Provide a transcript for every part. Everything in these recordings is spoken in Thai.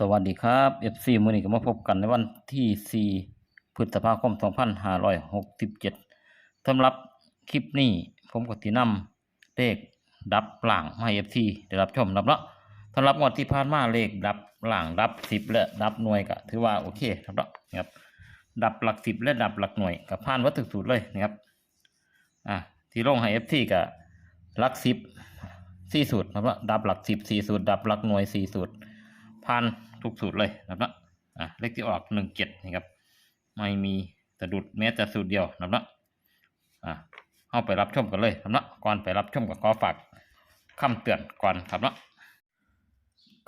สวัสดีครับ FC มือนี้ก็มาพบกันในวันที่ 4 พฤษภาคม 2567สำหรับคลิปนี้ผมก็สินำเลขดับหล่างมาให้ FC ได้รับชมรับเนาะสำหรับงวดที่ผ่านมาเลขดับหล่างดับ 10 และดับหน่วยก็ถือว่าโอเคครับเนาะนะครับ ดับหลัก 10 และดับหลักหน่วยก็ผ่านวัตถุสูตรเลยนะครับ อะที่ลงให้ FC ก็หลัก 10 4 สูตรครับเนาะดับหลัก 10 4 สูตร ดับหลักหน่วย 4 สูตร ผ่านทุกสูตรเลยนะครับนะอะเลขที่ออกหนึ่งเจ็ดนี่ครับไม่มีสะดุดแม้แต่สูตรเดียวนะครับนะอะเข้าไปรับชมกันเลยนะครับนะก่อนไปรับชมก็ขอฝากคำเตือนก่อนครับนะ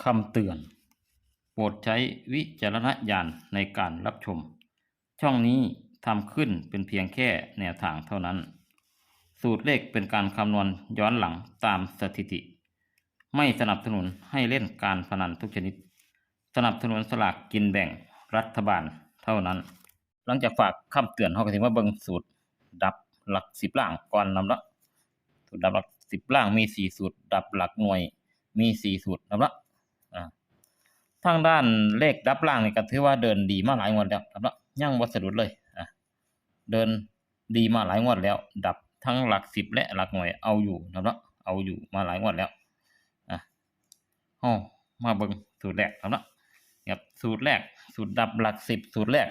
คำเตือน โปรดใช้วิจารณญาณในการรับชม ช่องนี้ทำขึ้นเป็นเพียงแค่แนวทางเท่านั้น สูตรเลขเป็นการคำนวณย้อนหลังตามสถิติ ไม่สนับสนุนให้เล่นการพนันทุกชนิด สนับสนุนสลากกินแบ่งรัฐบาลเท่านั้น หลังจากฝากคำเตือนเขาก็ถึงว่าเบิ่งสูตร ดับหลักสิบล่างก่อนนำละสูตรดับหลักสิบล่างมีสี่สูตร ดับหลักหน่วยมีสี่สูตรนำละทางด้านเลขดับล่างนี่ก็ถือว่าเดินดีมาหลายงวดแล้วนำละยังวัสดุเลยอะเดินดีมาหลายงวดแล้ว ดับทั้งหลักสิบและหลักหน่วยเอาอยู่นำละเอาอยู่มาหลายงวดแล้วอะห้อมาเบิ่งสูตรแรกครับเนาะ ครับสูตรแรก สูตรดับหลักสิบสูตรแรก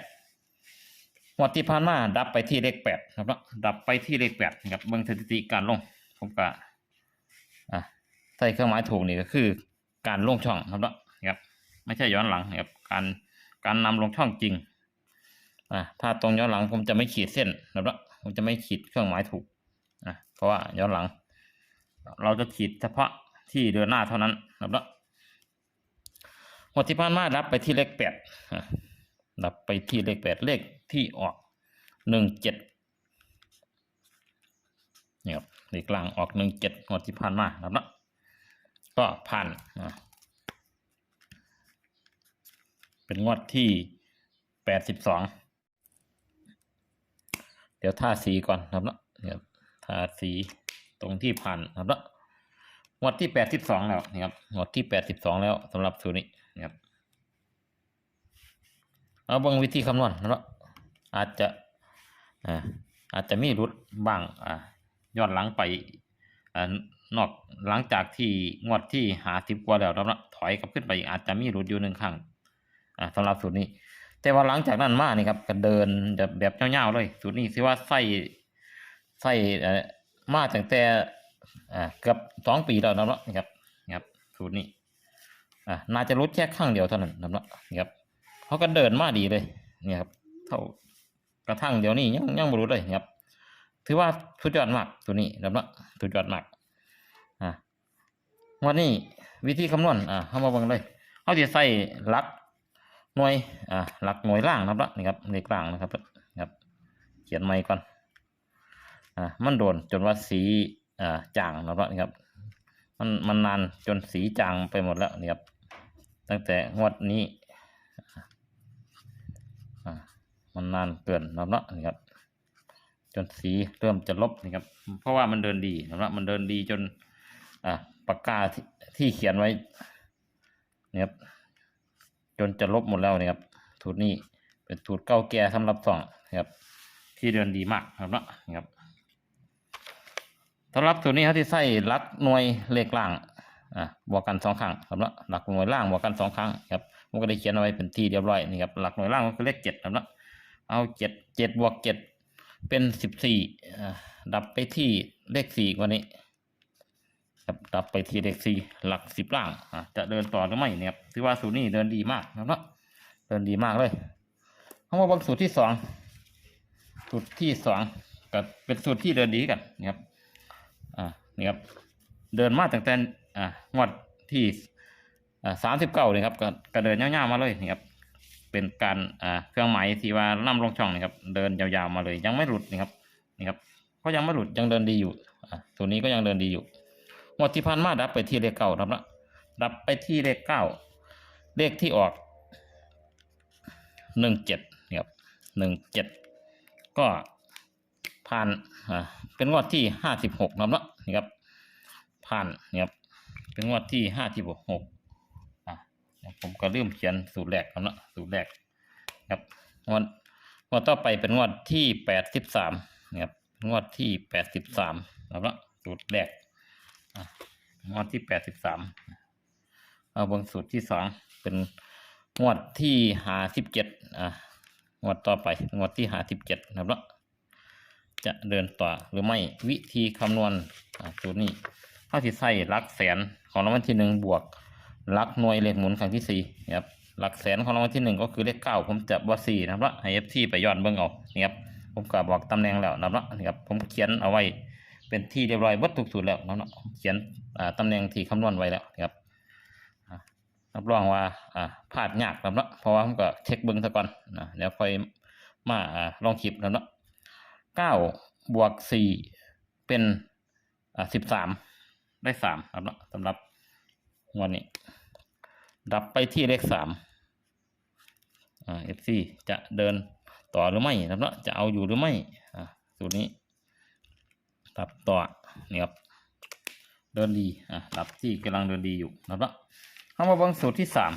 งวดที่ผ่านมาดับไปที่เลขแปดครับเนาะดับไปที่เลขแปดครับเบิ่งสถิติการลงผมก็อะใส่เครื่องหมายถูกนี่ก็คือ การลงช่องครับเนาะครับ ไม่ใช่ย้อนหลังครับการการนำลงช่องจริงอะถ้าตรงย้อนหลังผมจะไม่ขีดเส้นครับเนาะผมจะไม่ขีดเครื่องหมายถูกอะเพราะว่าย้อนหลัง เราจะขีดเฉพาะที่เดินหน้าเท่านั้นครับเนาะ งวดที่ผ่านมารับไปที่เลขแปดรับไปที่เลขแปดเลขที่ออกหนึ่งเจ็ดเนี่ยครับเลขกลางออกหนึ่งเจ็ดงวดที่ผ่านมาครับนะก็ผ่านเป็นงวดที่แปดสิบสองเดี๋ยวท่าสีก่อนครับนะเดี๋ยท่าสีตรงที่ผ่านครับนะงวดที่แปดสิบสองแล้วนะครับงวดที่แปดสิบสองแล้วสำหรับสูตรนี้ นะครับเอาบิ่งวิธีคำนวณนะครับอาจจะอ่าอาจจะมีรุดบ้างอ่าย้อนหลังไปอ่านอกหลังจากที่งวดที่หาสิบกว่าแล้วนะถอยกลับขึ้นไปอีกอาจจะมีรุดอยู่หนึ่งครั้งอ่าสำหรับสูตรนี้ แต่ว่าหลังจากนั้นมานี่ครับก็เดินแบบแบบเงาวๆเลยสูตรนี้สิว่าใส่ใส่อ่อมาตั้งแต่อ่าเกือบสองปีแล้วนะเนาะครับครับสูตรนี้ อ่าน่าจะลดแค่ข้างเดียวเท่านั้นนะเนาะนี่ครับเขาก็เดินมาดีเลยเนี่ยครับ เท่ากระทั่งเดี๋ยวนี้ยังยังไม่รู้เลยนี่ครับ ถือว่าสุดยอดมากตัวนี้นะเนาะสุดยอดมากอ่าวันนี้วิธีคำนวณอ่าเข้ามาบิ่งเลยเขาจะใส่ลักหน่วยอ่าหลักหน่วยล่างนะครับนี่ครับเลขล่างนะครับนะครับ เขียนใหม่ก่อนอ่ามันโดนจนว่าสีอ่าจางนะครับนี่ครับมันมันนานจนสีจางไปหมดแล้วนี่ครับ ตั้งแต่งวดนี้มันนานเกินนะครับเนาะนี่ครับ จนสีเริ่มจะลบนี่ครับ เพราะว่ามันเดินดีนะครับมันเดินดีจน อ่าปากกาที่ที่เขียนไว้นี่ครับ จนจะลบหมดแล้วนี่ครับสูตรนี้เป็นสูตรเก่าแก่สำหรับสองนะครับ ที่เดินดีมากครับเนาะนี่ครับสำหรับตัวนี้เขาที่ใส่ลักหน่วยเลขล่าง อ่าบวกกันสองครั้งครับเนาะหลักหน่วยล่างบวกกันสองครั้งครับผมก็ได้เขียนเอาไว้เป็นที่เรียบร้อยนี่ครับหลักหน่วยล่างก็คือเลขเจ็ดครับเนาะเอาเจ็ดเจ็ดบวกเจ็ดเป็นสิบสี่ดับไปที่เลขสี่กว่านี้ครับดับไปที่เลขสี่หลักสิบล่างอ่าจะเดินต่อหรือไม่เนี่ยครับถือว่าสูตรนี้เดินดีมากครับเนาะเดินดีมากเลยเขามาบางสูตรที่สองสูตรที่สองกับเป็นสูตรที่เดินดีกันนะครับอ่านี่ครับเดินมาตั้งแต่ อ่างวดที่อ่าสามสิบเก้าเลยครับก็กเดินยาวๆมาเลยนี่ครับเป็นการอ่าเครื่องหมายที่ว่าล่ำลงช่องนี่ครับเดินยาวๆมาเลยยังไม่หลุดนี่ครับนี่ครับก็ยังไม่หลุดยังเดินดีอยู่อ่าตัวนี้ก็ยังเดินดีอยู่งวดที่ผ่านมาดับไปที่เลขเก้าครับละดับไปที่เลขเก้าเลขที่ออกหนึ่งเจ็ดนี่ครับหนึ่งเจ็ดก็ผ่านอ่าเป็นงวดที่ห้าสิบหกนะครับนี่ครับผ่านนี่ครับ เป็นงวดที่ห้าสิบหกอ่าผมก็ลืมเขียนสูตรแรกครับเนะสูตรแรกครับงวดงวดต่อไปเป็นงวดที่แปดสิบสามครับงวดที่แปดสิบสามครับเนะสูตรแรกอะงวดที่แปดสิบสามเอาเบงสูตรที่สองเป็นงวดที่หาสิบเจ็ดอะงวดต่อไปงวดที่หาสิบเจ็ดครับนะจะเดินต่อหรือไม่วิธีคำนวณอะสูตรนี้ เท่าที่ใส่ลักแสนของรางวัลที่หนึ่งบวกลักหน่วยเลขหมุนครั้งที่สี่นะครับหลักแสนของรางวัลที่หนึ่งก็คือเลขเก้าผมจะว่าสี่นะครับละให้เอฟซีไปย้อนเบิ่งเอานี่ครับผมก็บอกตำแหน่งแล้วนะครับละครับผมเขียนเอาไว้เป็นที่เรียบร้อยวัดทุกสูตรแล้วนะครับเขียนตำแหน่งที่คำนวณไว้แล้วนะครับรับรองว่าพลาดยากนะครับ เพราะว่าผมก็เช็คเบิ่งซะก่อนนะเดี๋ยวค่อยมาอลองคลิปนะครับเก้าบวกสี่เป็นสิบสาม ได้สามครับละสำหรับงวันนี้ ดับไปที่เลขสามอ่า FC จะเดินต่อหรือไม่ครับเนาะจะเอาอยู่หรือไม่อ่าสูตรนี้ดับต่อนี่ครับเดินดีอ่าดับที่กำลังเดินดีอยู่นะครับเนาะเข้ามาบังสูตรที่สาม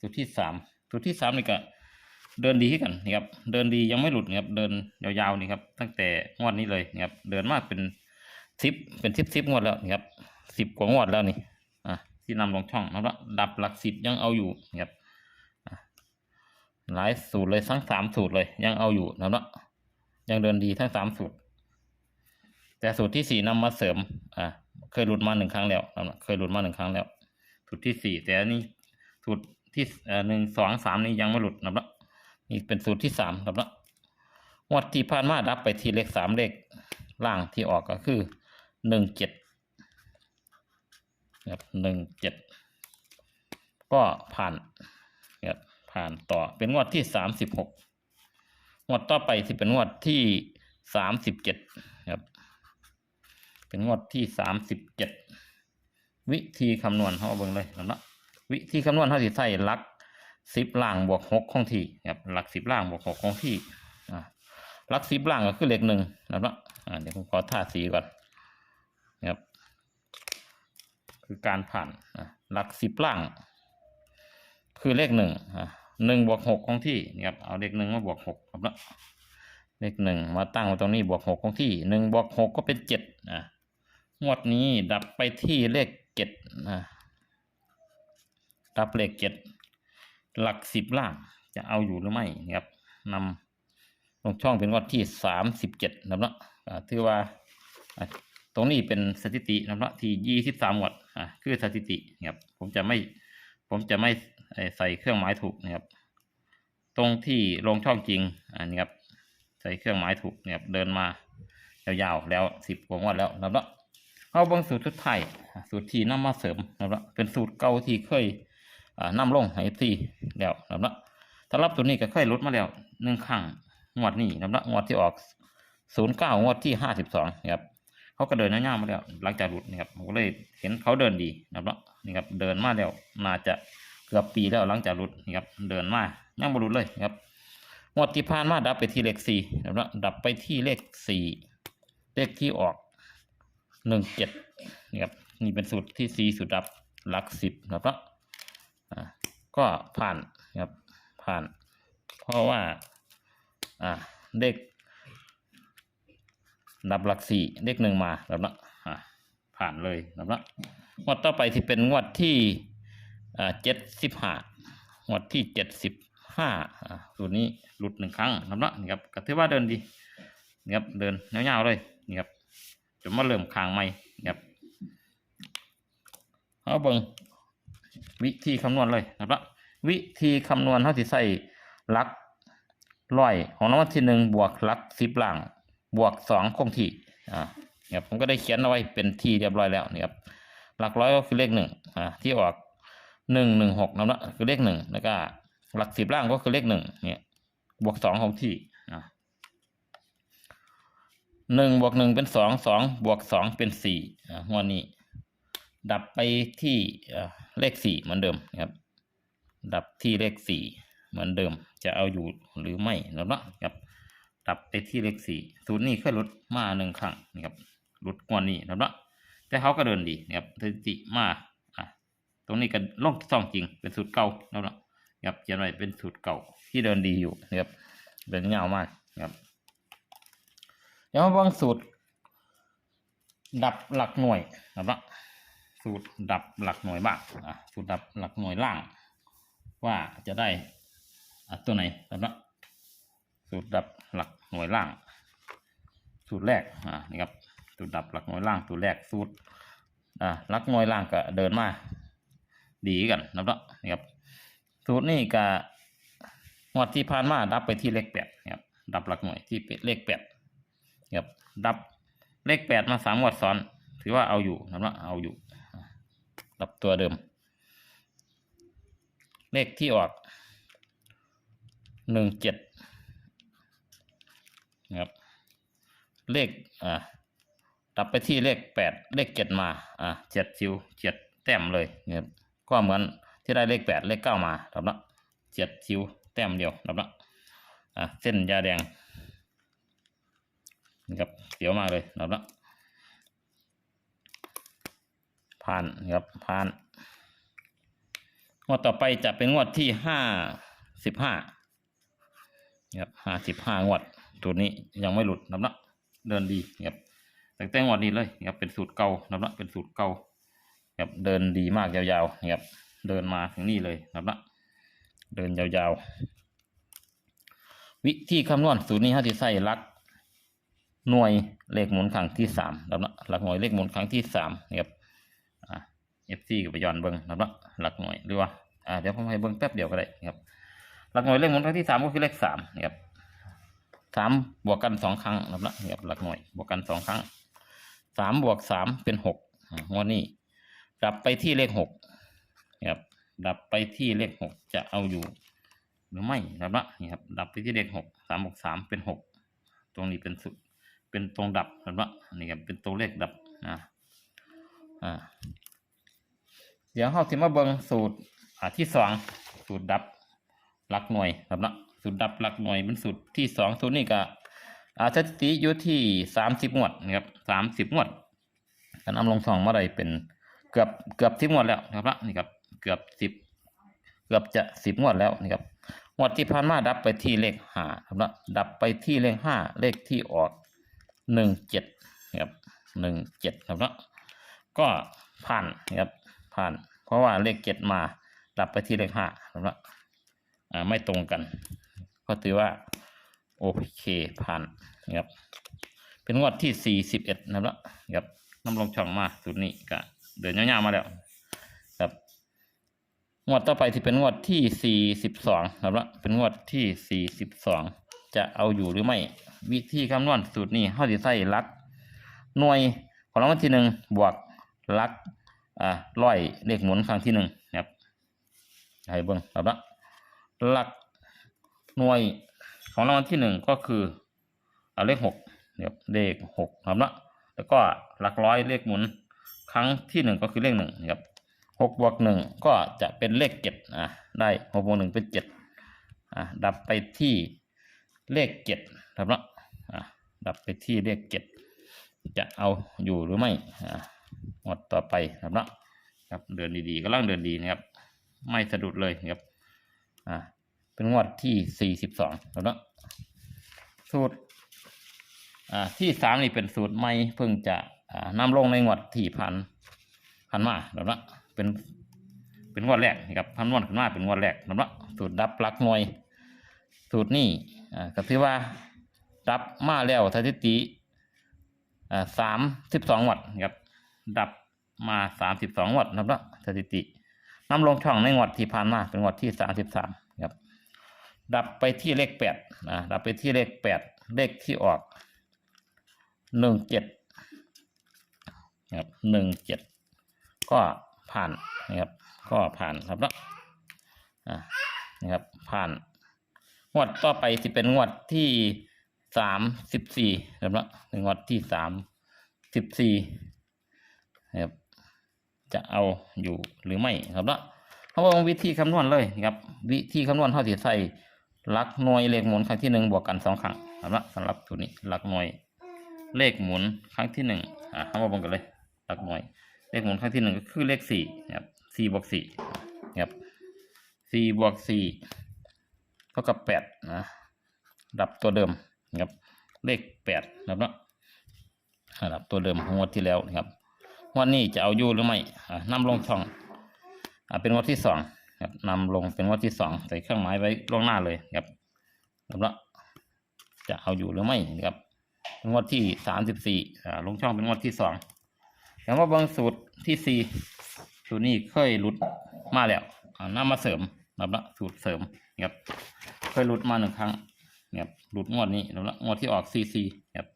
สูตรที่สามสูตรที่สามนี่ก็เดินดีขึ้นกันนี่ครับ เดินดียังไม่หลุดนี่ครับ เดินยาวๆนี่ครับ ตั้งแต่งวดนี้เลยนี่ครับ เดินมากเป็นสิบเป็นสิบสิบงวดแล้วนี่ครับ สิบกว่างวดแล้วนี่อะที่นำลงช่องนะครับดับหลักสิบยังเอาอยู่ครับอะหลายสูตรเลยทั้งสามสูตรเลยยังเอาอยู่นะครับยังเดินดีทั้งสามสูตร แต่สูตรที่สี่นำมาเสริมอะเคยหลุดมาหนึ่งครั้งแล้วนะครับเคยหลุดมาหนึ่งครั้งแล้ว สูตรที่สี่แต่นนี้สูตรที่อ่อหนึ่งสองสามนี้ยังไม่หลุดนะครับนี่เป็นสูตรที่สามนะครับงวดที่ผ่านมาดับไปทีเลขสามเลขล่างที่ออกก็คือหนึ่งเจ็ด ครับหนึ่งเจ็ดก็ผ่านครับผ่านต่อเป็นงวดที่สามสิบหกงวดต่อไปที่เป็นงวดที่สามสิบเจ็ดครับ เป็นงวดที่สามสิบเจ็ดวิธีคำนวณเขาเอาเบิ่งเลยนะวิธีคำนวณเขาสิใส่หลักสิบล่างบวกหกของที่ครับหลักสิบล่างบวกหกของที่หลักสิบล่างก็คือเลขหนึ่งนะครับอ่าเดี๋ยวผมขอท่าสีก่อนนะครับ คือการผ่านอะหลักสิบล่าง คือเลขหนึ่งอะหนึ่งบวกหกของที่นี่ครับเอาเลขหนึ่งมาบวกหกครับนะเลขหนึ่งมาตั้งไว้ตรงนี้บวกหกของที่หนึ่งบวกหกก็เป็นเจ็ดอะงวดนี้ดับไปที่เลขเจ็ดอะดับเลขเจ็ดหลักสิบล่างจะเอาอยู่หรือไม่นะครับนำลงช่องเป็นงวดที่สามสิบเจ็ดนะครับนะอะถือว่าตรงนี้เป็นสถิตินะครับที่ยี่สิบสามวัตต์อะ คือสถิตินะครับ ผมจะไม่ผมจะไม่ใส่เครื่องหมายถูกนะครับ ตรงที่ลงช่องจริงอันนี้ครับ ใส่เครื่องหมายถูกนะครับเดินมายาวๆแล้วสิบกว่างวดแล้วนะครับเอาบางสูตรทุดไทยสูตรที่นำมาเสริมนะครับเป็นสูตรเก่าที่เคยอ่านำลงให้ทีแล้วนะครับสำหรับตัวนี้ก็เคยลดมาแล้วหนึ่งครั้งงวดนี้นะครับงวดที่ออกศูนย์เก้างวดที่ห้าสิบสองครับ เขาก็เดินหน้าๆมาแล้วหลังจากหลุดนะครับผมก็เลยเห็นเขาเดินดีนะครับนี่ครับเดินมาแล้วน่าจะเกือบปีแล้วหลังจากหลุดนี่ครับเดินมายังบรลุเลยนะครับงวดที่ผ่านมาดับไปที่เลขสี่นะครับดับไปที่เลขสี่เลขที่ออกหนึ่งเจ็ดนี่ครับนี่เป็นสูตรที่สี่สูตรดับหลักสิบนะครับอ่าก็ผ่านนะครับผ่าน เพราะว่าอ่าเลข ดับหลักสี่เลขหนึ่งมาแล้วนะอะผ่านเลยแล้วนะงวดต่อไปที่เป็นงวดที่เจ็ดสิบห้างวดที่เจ็ดสิบห้าอ่าสูตรนี้หลุดหนึ่งครั้งแล้วนะนี่ครับก็ถือว่าเดินดีนี่ครับเดินยาวๆเลยนี่ครับจนมาเริ่มคางใหม่นี่ครับเอาเบิ่งวิธีคำนวณเลยนะครับวิธีคำนวณเท่าที่ใส่ลักร้อยของรางวัลที่หนึ่งบวกลักสิบหลัง บวกสองคงที่อ่าเนี่ยผมก็ได้เขียนเอาไว้เป็นที่เรียบร้อยแล้วนี่ยครับหลักร้อยก็คือเลขหนึ่งอ่าที่ออกหนึ่งหนึ่งหกนั่นแหละคือเลขหนึ่งแล้วก็หลักสิบล่างก็คือเลขหนึ่งเนี่ยบวกสองคงที่อ่าหนึ่งบวกหนึ่งเป็นสองสองบวกสองเป็นสี่อ่างวดนี้ ดับไปที่เลขสี่เหมือนเดิมนะครับ ดับที่เลขสี่เหมือนเดิมจะเอาอยู่หรือไม่นะครับ ดับไปที่เลขสี่ศูนย์นี่เคยลดมาหนึ่งครั้งนะครับลดกว่านี้นะครับแต่เขาก็เดินดีนะครับสถิติมาอะตรงนี้ก็ลงซองจริงเป็นสูตรเก่าแล้วเนาะครับเขียนไว้เป็นสูตรเก่าที่เดินดีอยู่นะครับเดินยาวมากครับเดี๋ยวมาเบิ่งสูตร ดับหลักหน่วยนะครับสูตรดับหลักหน่วยบ้างอะสูตรดับหลักหน่วยล่าง ว่าจะได้อะตัวไหนนะครับสูตรดับ หน่วยล่าง สูตรแรกอ่านี่ครับสูตรดับหลักหน่วยล่างสูตรแรกสูตรอ่าหลักหน่วยล่างก็เดินมาดีกันนะครับนี่ครับสูตรนี้ก็งวดที่ผ่านมาดับไปที่เลขแปดนะครับดับหลักหน่วยที่เป็นเลขแปดนะครับดับเลขแปดมาสามงวดซ้อน ถือว่าเอาอยู่นะครับเอาอยู่ ดับตัวเดิม เลขที่ออกหนึ่งเจ็ด นะครับ เลขอ่าดับไปที่เลขแปดเลขเจ็ดมาอ่าเจ็ดซิวเจ็ดแต้มเลยนะครับก็เหมือนที่ได้เลขแปดเลขเก้ามาครับละเจ็ดซิวแต้มเดียวครับละอ่าเส้นยาแดงนะครับเสียวมากเลยครับละผ่านนะครับผ่านงวดต่อไปจะเป็นงวดที่ห้าสิบห้าครับห้าสิบห้างวด ตัวนี้ยังไม่หลุดนะครับเดินดีครับตั้งแต่งวดนี้เลยครับเป็นสูตรเก่านะครับเป็นสูตรเก่าครับเดินดีมากยาวๆครับเดินมาถึงนี่เลยนะครับเดินยาวๆ วิธีคำนวณสูตรนี้เขาจะใส่หลักหน่วยเลขหมุนครั้งที่สามนะครับหลักหน่วยเลขหมุนครั้งที่สามนะครับเอฟซีกับไปย้อนเบิ้งนะครับหลักหน่วยหรือว่าอ่าเดี๋ยวผมให้เบิ้งแป๊บเดียวก็ได้ครับหลักหน่วยเลขหมุนครั้งที่สามก็คือเลขสามนะครับ สามบวกกันสองครั้งนะครับนะหลักหน่วยบวกกันสองครั้งสามบวกสามเป็นหกงวดนี้ดับไปที่เลขหกนะครับดับไปที่เลขหกจะเอาอยู่หรือไม่นะครับนะนี่ครับดับไปที่เลขหกสามบวกสามเป็นหกตรงนี้เป็นสุดเป็นตรงดับนะครับนะนี่ครับเป็นตัวเลขดับนะอ่าเดี๋ยวเราสิมาเบิงสูตรอ่าที่สองสูตรดับหลักหน่วยครับนะ สูตรดับหลักหน่วยเป็นสูตรที่สองสูตรนี้ก็อาสถิติอยู่ที่สามสิบงวดนะครับสามสิบงวดการนำลงสองเมาได้เป็นเกือบเกือบสิบงวดแล้วนะครับละนี่ครับเกือบสิบเกือบจะสิบงวดแล้วนี่ครับงวดที่ผ่านมาดับไปที่เลขห้าครับละดับไปที่เลขห้าเลขที่ออกหนึ่งเจ็ดนะครับหนึ่งเจ็ดครับละก็ผ่านนะครับผ่าน เพราะว่าเลขเจ็ดมาดับไปที่เลขห้าครับละไม่ตรงกัน ก็ถือว่า โอเคผ่านนะครับ เป็นงวดที่สี่สิบเอ็ดนะครับครับน้ำลงช่องมาสูตรนี้ก็เดินยาวๆมาแล้วครับงวดต่อไปที่เป็นงวดที่สี่สิบสองนะครับเป็นงวดที่สี่สิบสองจะเอาอยู่หรือไม่วิธีคำนวณสูตรนี้เขาจะใส่ลัก หน่วยของรางวัลที่หนึ่งบวกลักอ่าร้อยเลขหมุนครั้งที่หนึ่งนะครับให้เบิ้งครับหลัก หน่วยของรางวัลที่หนึ่งก็คือเอาเลขหกเนี่ยเลขหกครับนะแล้วก็หลักร้อยเลขหมุนครั้งที่หนึ่งก็คือเลขหนึ่งครับหกบวกหนึ่งก็จะเป็นเลขเจ็ดอะได้หกบวกหนึ่งเป็นเจ็ดอะดับไปที่เลขเจ็ดครับนะอะดับไปที่เลขเจ็ดจะเอาอยู่หรือไม่อะหมดต่อไปครับนะครับเดินดีๆก็ล่างเดินดีนะครับ ไม่สะดุดเลยครับอะ เป็นงวดที่สี่สิบสองแล้วเนาะสูตรอ่าที่สามนี่เป็นสูตรใหม่เพิ่งจะอ่านำลงในงวดที่พันพันมาแล้วเนาะเป็นเป็นงวดแรกนะครับพันนวดขึ้นมาเป็นงวดแรกแล้วเนาะสูตรดับหลักหน่วย สูตรนี้อ่าก็ถือว่าดับมาแล้วสถิติอ่าสามสิบสองวัดครับดับมาสามสิบสองวัดนะครับเนาะสถิตินำลงช่องในงวดที่ผ่านมาเป็นงวดที่สามสิบสามครับ ดับไปที่เลขแปดนะดับไปที่เลขแปดเลขที่ออกหนึ่งเจ็ดครับหนึ่งเจ็ดก็ผ่านนะครับก็ผ่านครับเนาะอ่านะครับผ่านงวดต่อไปที่เป็นงวดที่สามสิบสี่ครับเนาะเป็นงวดที่สามสิบสี่นะครับจะเอาอยู่หรือไม่ครับเนาะเขาบอกวิธีคำนวณเลยนะครับ วิธีคำนวณเท่าที่ใส่ หลักหน่วยเลขหมุนครั้งที่หนึ่งบวกกันสองครั้งนะครับสำหรับตัวนี้หลักหน่วยเลขหมุนครั้งที่หนึ่งอ่าเขาบอกกันเลย หลักหน่วย เลขหมุนครั้งที่หนึ่งก็คือเลขสี่นะครับสี่บวกสี่ครับสี่บวกสี่เท่ากับแปดนะดับตัวเดิมนะครับเลขแปดนะครับเนาะดับตัวเดิมของงวดที่แล้วนะครับวันนี้จะเอาอยู่หรือไม่อ่านำลงช่องอ่าเป็นงวดที่สอง ครับนำลงเป็นงวดที่สองใส่เครื่องหมายไว้ล่วงหน้าเลยครับนะครับจะเอาอยู่หรือไม่นะครับเป็นงวดที่สามสิบสี่ลงช่องเป็นงวดที่สองแต่ว่าบางสูตรที่สี่สูตรนี้เคยหลุดมาแล้วอ่ามาเสริมนะครับละสูตรเสริมนะครับเคยหลุดมาหนึ่งครั้งนะครับหลุดงวดนี้นะครับละงวดที่ออกซีซีครับ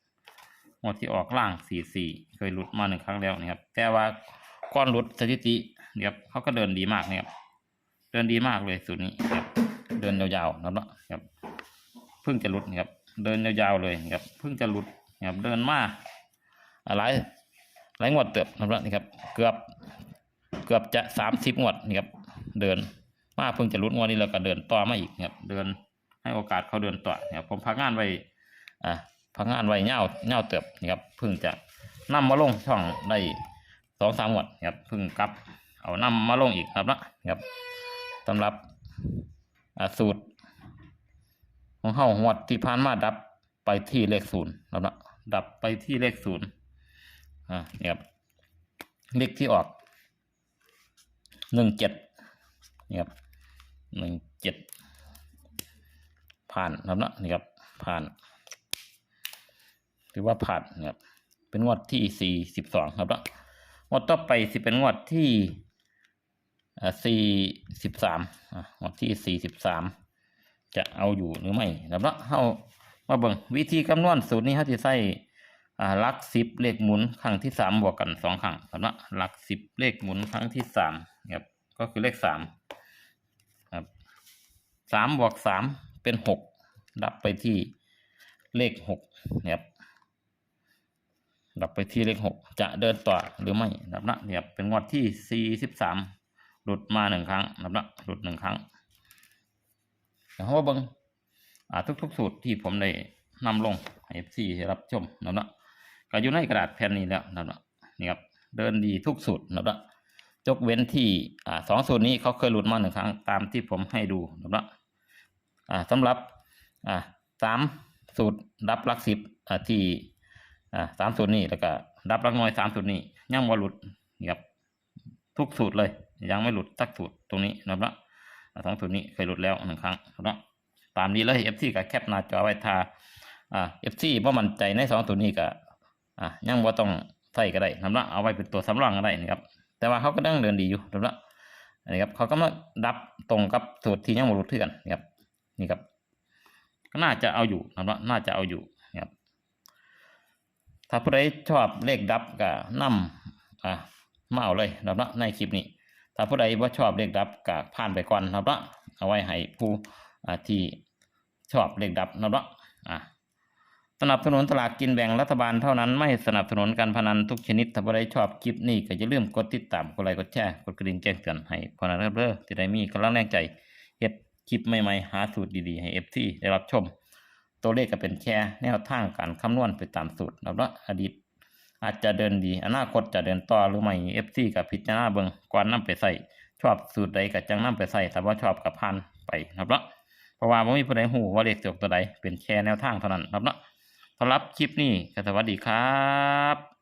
งวดที่ออกล่างซีซีเคยหลุดมาหนึ่งครั้งแล้วนะครับแต่ว่าก้อนหลุดสถิตินะครับเขาก็เดินดีมากนะครับ ดินดีมากเลยสูตรนี้ครับ เดินยาวๆนะครับละครับเพิ่งจะหลุดนะครับ เดินยาวๆเลยครับเพิ่งจะหลุดครับเดินมาอะไรหลายงวดเติบนะครับนี่ครับ เกือบเกือบจะสามสิบงวดนี่ครับ เดินมาเพิ่งจะรุดงวดนี้แล้วก็เดินต่อมาอีกครับ เดินให้โอกาสเขาเดินต่อนะครับผมพักงานไว้อ่าพักงานไว้เง่าเง่าเติบนี่ครับเพิ่งจะนำมาลงช่องได้สองสามงวดครับเพิ่งกลับ เอานำมาลงอีกครับนะครับ สำหรับอ่าสูตร ของเฮางวดที่ผ่านมาดับไปที่เลขศูนย์ครับนะดับไปที่เลขศูนย์อ่าเนี่ยครับเลขที่ออกหนึ่งเจ็ดนี่ครับหนึ่งเจ็ดผ่านครับนะนี่ครับผ่านถือว่าผ่านนะครับเป็นงวดที่สี่สิบสองครับเนะงวดต่อไปสิเป็นงวดที่ สี่สิบสามอ่างวดที่สี่สิบสามจะเอาอยู่หรือไม่ครับเนาะเอามาเบิ่งวิธีคำนวณสูตรนี้เขาจะใส่อ่าหลักสิบเลขหมุนครั้งที่สามบวกกันสองครั้งครับนะหลักสิบเลขหมุนครั้งที่สามครับก็คือเลขสามครับสามบวกสามเป็นหกดับไปที่เลขหกครับดับไปที่เลขหกจะเดินต่อหรือไม่นับนะเนี่ยเป็นงวดที่สี่สิบสาม หลุดมาหนึ่งครั้งนับนะหลุดหนึ่งครั้งแต่เพราะว่าเบิงทุกๆสูตรที่ผมได้นำลงให้ซีรับชมนับนะก็อยู่ในกระดาษแผ่นนี้แล้วนะครับนี่ครับเดินดีทุกสูตรนะครับยกเว้นที่สองสูตรนี้เขาเคยหลุดมาหนึ่งครั้งตามที่ผมให้ดูนะครับสำหรับสามสูตรรับหลักสิบที่สามสูตรนี้แล้วก็รับหลักน้อยสามสูตรนี้ยังไม่หลุดนี่ครับทุกสูตรเลย ยังไม่หลุดสักสูตรตรงนี้นะครับสองสูตรนี้เคยหลุดแล้วหนึ่งครั้งนะตามนี้เลยเอฟซีกับแคปหน้าจอไว้ทาอ่าเอฟซีเพราะมันใจในสองตัวนี้ก็อะยังว่าต้องใส่ก็ได้นำละเอาไว้เป็นตัวสำรองก็ได้นะครับ แต่ว่าเขาก็ดั้งเดินดีอยู่นำละอันนี้ครับเขาก็มาดับตรงกับสูตรที่ยังบรุษเทือนนะครับนี่ครับ ก็น่าจะเอาอยู่นำละน่าจะเอาอยู่นะครับถ้าผู้ใดชอบเลขดับก็นำอะมาเอาเลยนำละในคลิปนี้ ถ้าผู้ใดว่าชอบเลขดับก็ผ่านไปก่อนนำละเอาไว้ให้ผู้อ่าที่ชอบเลขดับนำละอะสนับสนุนสลากกินแบ่งรัฐบาลเท่านั้นไม่สนับสนุนการพนันทุกชนิดถ้าใครชอบคลิปนี้ก็อย่าลืมกดติดตามกดไลค์กดแชร์กดกระดิ่งแจ้งเตือนให้พอนะครับเด้อที่ได้มีกำลังแรงใจเฮ็ดคลิปใหม่ๆหาสูตรดีๆให้ FC ได้รับชม ตัวเลขก็เป็นแค่แนวทางการคำนวณไปตามสูตรแล้วเนาะอดีต อาจจะเดินดี อนาคตจะเดินต่อหรือไม่เอฟซีกับพิจารณาเบิงก่อนนำไปใส่ชอบสูตรใดกับจังนำไปใส่ถ้าว่าชอบกับพันไปนะครับเนาะเพราะว่าบ่มีผู้ใดหูว่าเลขจกตัวใดเป็นแค่แนวทางเท่านั้นครับเนาะสำหรับคลิปนี้ก็สวัสดีครับ